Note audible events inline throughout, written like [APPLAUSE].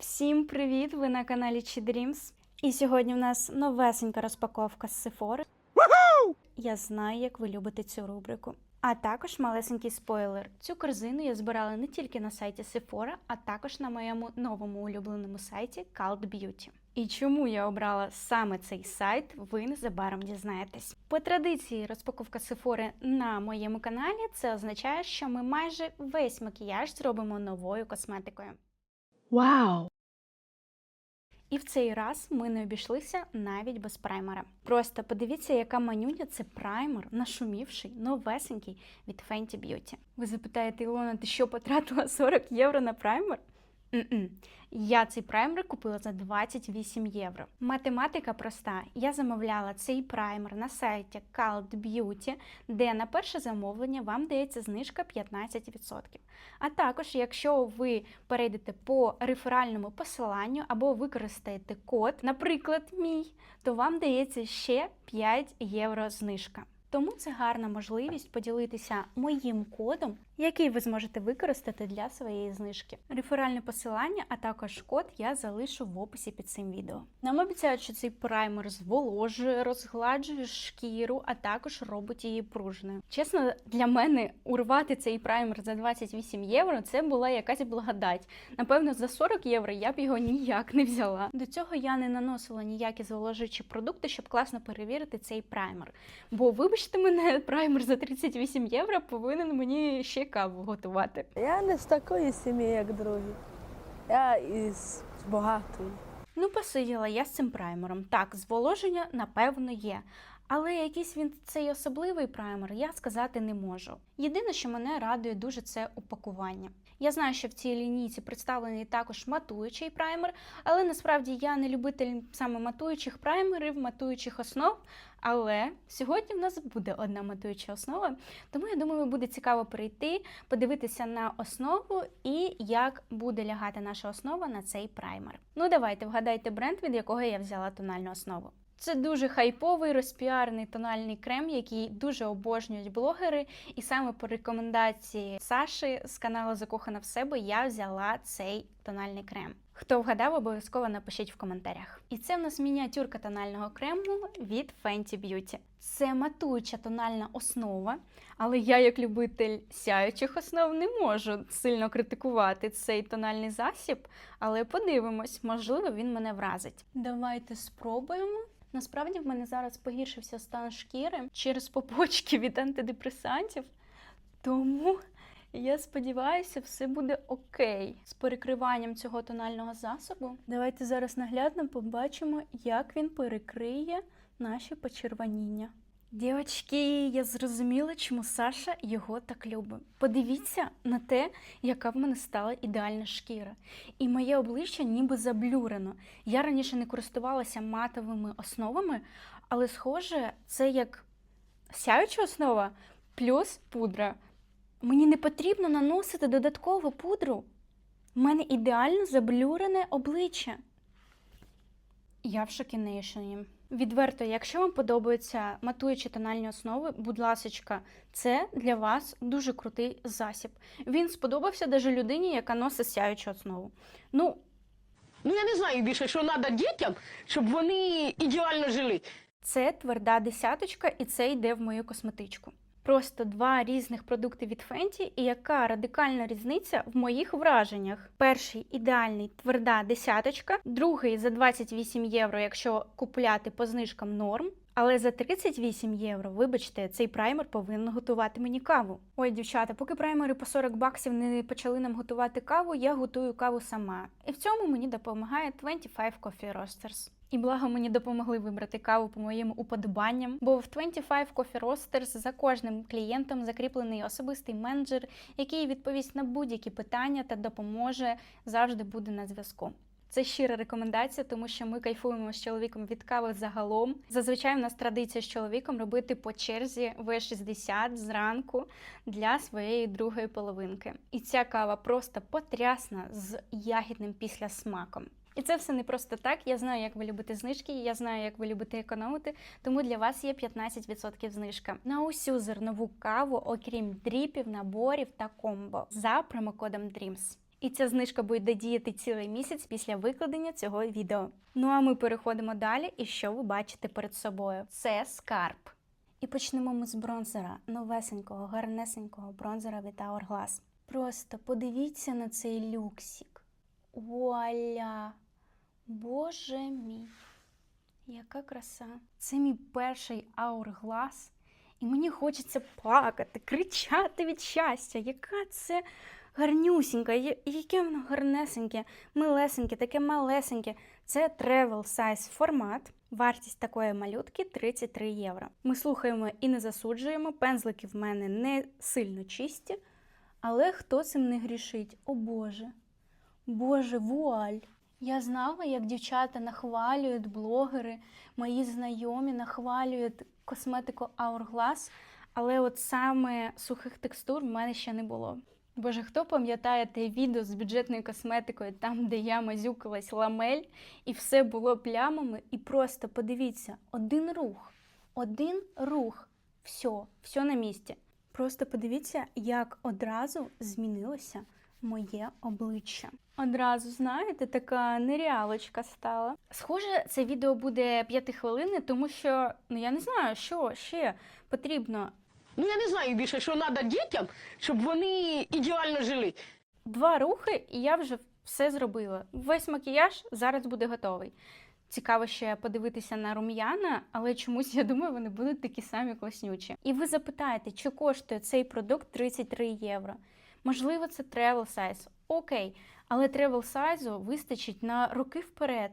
Всім привіт! Ви на каналі Chi Dreams. І сьогодні в нас новесенька розпаковка з Sephora. Я знаю, як ви любите цю рубрику. А також малесенький спойлер. Цю корзину я збирала не тільки на сайті Sephora, а також на моєму новому улюбленому сайті Cult Beauty. І чому я обрала саме цей сайт, ви незабаром дізнаєтесь. По традиції, розпаковка Sephora на моєму каналі це означає, що ми майже весь макіяж зробимо новою косметикою. Вау! І в цей раз ми не обійшлися навіть без праймера. Просто подивіться, яка манюня це праймер, нашумівший, новесенький від Fenty Beauty. Ви запитаєте, Ілона, ти що потратила 40 євро на праймер? М-м. Я цей праймер купила за 28 євро. Математика проста. Я замовляла цей праймер на сайті Cult Beauty, де на перше замовлення вам дається знижка 15%. А також, якщо ви перейдете по реферальному посиланню або використаєте код, наприклад, мій, то вам дається ще 5 євро знижка. Тому це гарна можливість поділитися моїм кодом, який ви зможете використати для своєї знижки. Реферальне посилання, а також код я залишу в описі під цим відео. Нам обіцяють, що цей праймер зволожує, розгладжує шкіру, а також робить її пружною. Чесно, для мене урвати цей праймер за 28 євро це була якась благодать. Напевно, за 40 євро я б його ніяк не взяла. До цього я не наносила ніякі зволожуючі продукти, щоб класно перевірити цей праймер. Бо, вибачте мене, [LAUGHS] праймер за 38 євро повинен мені ще каву готувати. Я не з такої сім'ї, як другі. Я із багатої. Ну, посиділа я з цим праймером. Так, зволоження, напевно, є. Але якийсь він цей особливий праймер я сказати не можу. Єдине, що мене радує дуже, це упакування. Я знаю, що в цій лінійці представлений також матуючий праймер, але насправді я не любитель саме матуючих праймерів, матуючих основ. Але сьогодні в нас буде одна матуюча основа, тому я думаю, буде цікаво перейти, подивитися на основу і як буде лягати наша основа на цей праймер. Ну давайте вгадайте бренд, від якого я взяла тональну основу. Це дуже хайповий розпіарний тональний крем, який дуже обожнюють блогери. І саме по рекомендації Саші з каналу Закохана в себе я взяла цей тональний крем. Хто вгадав, обов'язково напишіть в коментарях. І це в нас мініатюрка тонального крему від Fenty Beauty. Це матуюча тональна основа, але я, як любитель сяючих основ, не можу сильно критикувати цей тональний засіб, але подивимось, можливо, він мене вразить. Давайте спробуємо. Насправді в мене зараз погіршився стан шкіри через побочки від антидепресантів. Тому я сподіваюся, все буде окей з перекриванням цього тонального засобу. Давайте зараз наглядно побачимо, як він перекриє наші почервоніння. Дівчатки, я зрозуміла, чому Саша його так любить. Подивіться на те, яка в мене стала ідеальна шкіра. І моє обличчя ніби заблюрено. Я раніше не користувалася матовими основами, але, схоже, це як сяюча основа плюс пудра. Мені не потрібно наносити додаткову пудру. У мене ідеально заблюрене обличчя. Я в шокінейшені. Відверто, якщо вам подобаються матуючі тональні основи, будь ласочка, це для вас дуже крутий засіб. Він сподобався навіть людині, яка носить сяючу основу. Ну, Ну я не знаю більше, що треба дітям, щоб вони ідеально жили. Це тверда десяточка, і це йде в мою косметичку. Просто два різних продукти від Fenty, і яка радикальна різниця в моїх враженнях. Перший ідеальний тверда десяточка, другий за 28 євро, якщо купляти по знижкам норм. Але за 38 євро, вибачте, цей праймер повинен готувати мені каву. Ой, дівчата, поки праймери по 40 баксів не почали нам готувати каву, я готую каву сама. І в цьому мені допомагає 25 Coffee Roasters. І благо мені допомогли вибрати каву по моїм уподобанням, бо в 25 Coffee Roasters за кожним клієнтом закріплений особистий менеджер, який відповість на будь-які питання та допоможе завжди буде на зв'язку. Це щира рекомендація, тому що ми кайфуємо з чоловіком від кави загалом. Зазвичай в нас традиція з чоловіком робити по черзі В60 зранку для своєї другої половинки. І ця кава просто потрясна з ягідним післясмаком. І це все не просто так. Я знаю, як ви любите знижки, я знаю, як ви любите економити, тому для вас є 15% знижка на усю зернову каву, окрім дріпів, наборів та комбо за промокодом DREAMS. І ця знижка буде діяти цілий місяць після викладення цього відео. Ну а ми переходимо далі, і що ви бачите перед собою? Це скарб. І почнемо ми з бронзера, новесенького, гарнесенького бронзера від Hourglass. Просто подивіться на цей люксік. Вуаля! Боже мій! Яка краса! Це мій перший Hourglass. І мені хочеться плакати, кричати від щастя. Яка це гарнюсінька, яке воно гарнесеньке, милесеньке, таке малесеньке. Це travel size формат. Вартість такої малютки 33 євро. Ми слухаємо і не засуджуємо. Пензлики в мене не сильно чисті, але хто цим не грішить? О Боже! Боже, вуаль! Я знала, як дівчата нахвалюють блогери, мої знайомі нахвалюють косметику Hourglass, але от саме сухих текстур в мене ще не було. Боже, хто пам'ятає те відео з бюджетною косметикою, там, де я мазюкалась ламель, і все було плямами, і просто подивіться, один рух, один рух, все, все на місці. Просто подивіться, як одразу змінилося моє обличчя. Одразу, знаєте, така нереалочка стала. Схоже, це відео буде п'яти хвилини, тому що ну я не знаю, що ще потрібно. Ну я не знаю більше, що треба дітям, щоб вони ідеально жили. Два рухи, і я вже все зробила. Весь макіяж зараз буде готовий. Цікаво ще подивитися на рум'яна, але чомусь я думаю, вони будуть такі самі класнючі. І ви запитаєте, чи коштує цей продукт 33 євро? Можливо, це travel size. Окей, але travel size вистачить на роки вперед.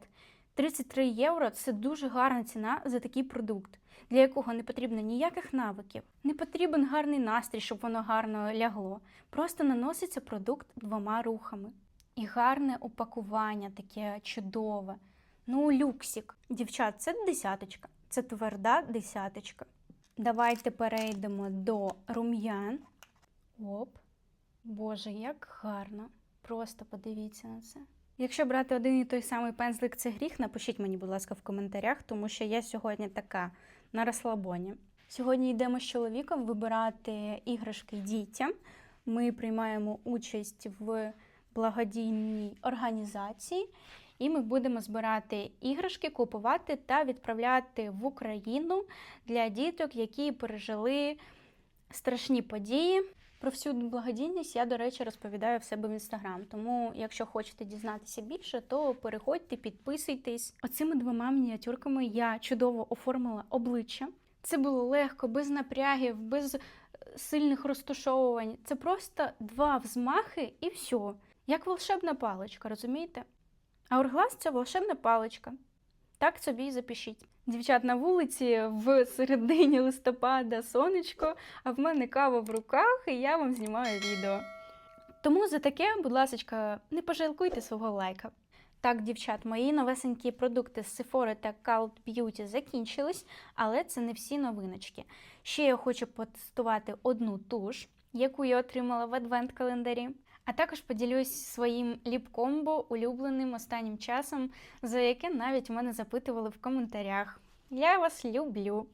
33 євро це дуже гарна ціна за такий продукт, для якого не потрібно ніяких навиків, не потрібен гарний настрій, щоб воно гарно лягло. Просто наноситься продукт двома рухами. І гарне упакування, таке чудове. Ну, люксік. Дівчат, це десяточка. Це тверда десяточка. Давайте перейдемо до рум'ян. Оп. Боже, як гарно. Просто подивіться на це. Якщо брати один і той самий пензлик, це гріх, напишіть мені, будь ласка, в коментарях, тому що я сьогодні така на розслабоні. Сьогодні йдемо з чоловіком вибирати іграшки дітям. Ми приймаємо участь в благодійній організації, і ми будемо збирати іграшки, купувати та відправляти в Україну для діток, які пережили страшні події. Про всю благодійність я, до речі, розповідаю в себе в інстаграм. Тому, якщо хочете дізнатися більше, то переходьте, підписуйтесь. Оцими двома мініатюрками я чудово оформила обличчя. Це було легко, без напрягів, без е, сильних розташовувань. Це просто два взмахи і все. Як волшебна паличка, розумієте? А Орглас це волшебна паличка. Так собі і запишіть. Дівчат на вулиці в середині листопада сонечко, а в мене кава в руках, і я вам знімаю відео. Тому за таке, будь ласка, не пожалкуйте свого лайка. Так, дівчат, мої новесенькі продукти з Sephora та Cult Beauty закінчились, але це не всі новиночки. Ще я хочу потестувати одну туш, яку я отримала в адвент-календарі. А також поділюсь своїм ліп-комбо улюбленим останнім часом, за яке навіть мене запитували в коментарях. Я вас люблю.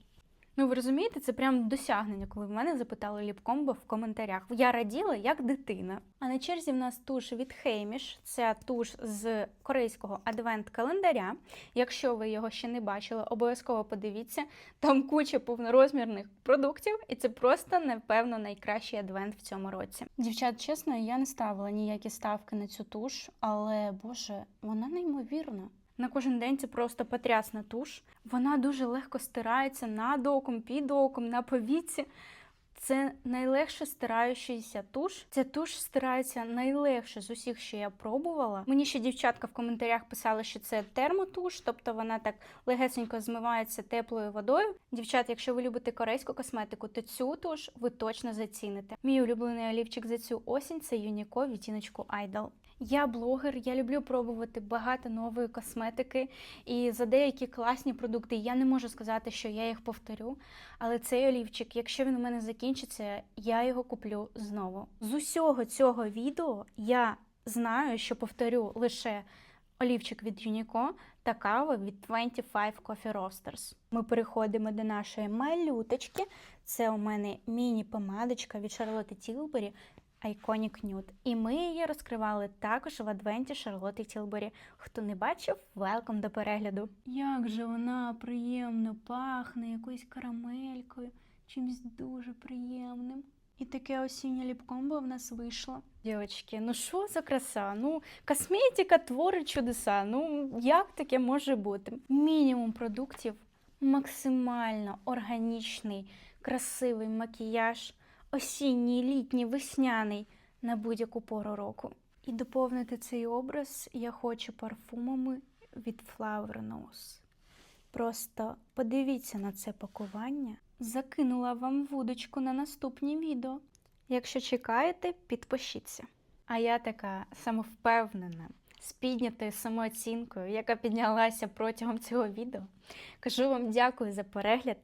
Ну, ви розумієте, це прям досягнення, коли в мене запитали ліп-комбо в коментарях. Я раділа як дитина. А на черзі в нас туш від Хейміш. Це туш з корейського адвент-календаря. Якщо ви його ще не бачили, обов'язково подивіться. Там куча повнорозмірних продуктів, і це просто, напевно, найкращий адвент в цьому році. Дівчат, чесно, я не ставила ніякі ставки на цю туш, але боже, вона неймовірна. На кожен день це просто потрясна туш. Вона дуже легко стирається над оком, під оком, на повіці. Це найлегше стираючийся туш. Ця туш стирається найлегше з усіх, що я пробувала. Мені ще дівчатка в коментарях писали, що це термотуш, тобто вона так легесенько змивається теплою водою. Дівчат, якщо ви любите корейську косметику, то цю туш ви точно заціните. Мій улюблений олівчик за цю осінь це Юніко відтіночку Idol. Я блогер, я люблю пробувати багато нової косметики, і за деякі класні продукти я не можу сказати, що я їх повторю. Але цей олівчик, якщо він у мене закінчиться, я його куплю знову. З усього цього відео я знаю, що повторю лише олівчик від Unico та каву від 25 Coffee Roasters. Ми переходимо до нашої малюточки. Це у мене міні-помадочка від Charlotte Tilbury Iconic Nude. І ми її розкривали також в адвенті Шарлотти Тілбері. Хто не бачив, велком до перегляду. Як же вона приємно пахне якоюсь карамелькою, чимось дуже приємним. І таке осіннє ліпкомбо в нас вийшло. Дівчатки, ну що за краса? Ну, косметика творить чудеса. Ну, як таке може бути? Мінімум продуктів, максимально органічний, красивий макіяж, осінній, літній, весняний на будь-яку пору року. І доповнити цей образ я хочу парфумами від Flower Nose. Просто подивіться на це пакування. Закинула вам вудочку на наступні відео. Якщо чекаєте, підпишіться. А я така самовпевнена, з піднятою самооцінкою, яка піднялася протягом цього відео. Кажу вам дякую за перегляд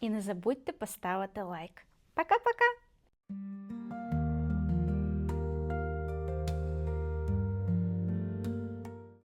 і не забудьте поставити лайк. Пока-пока! thank you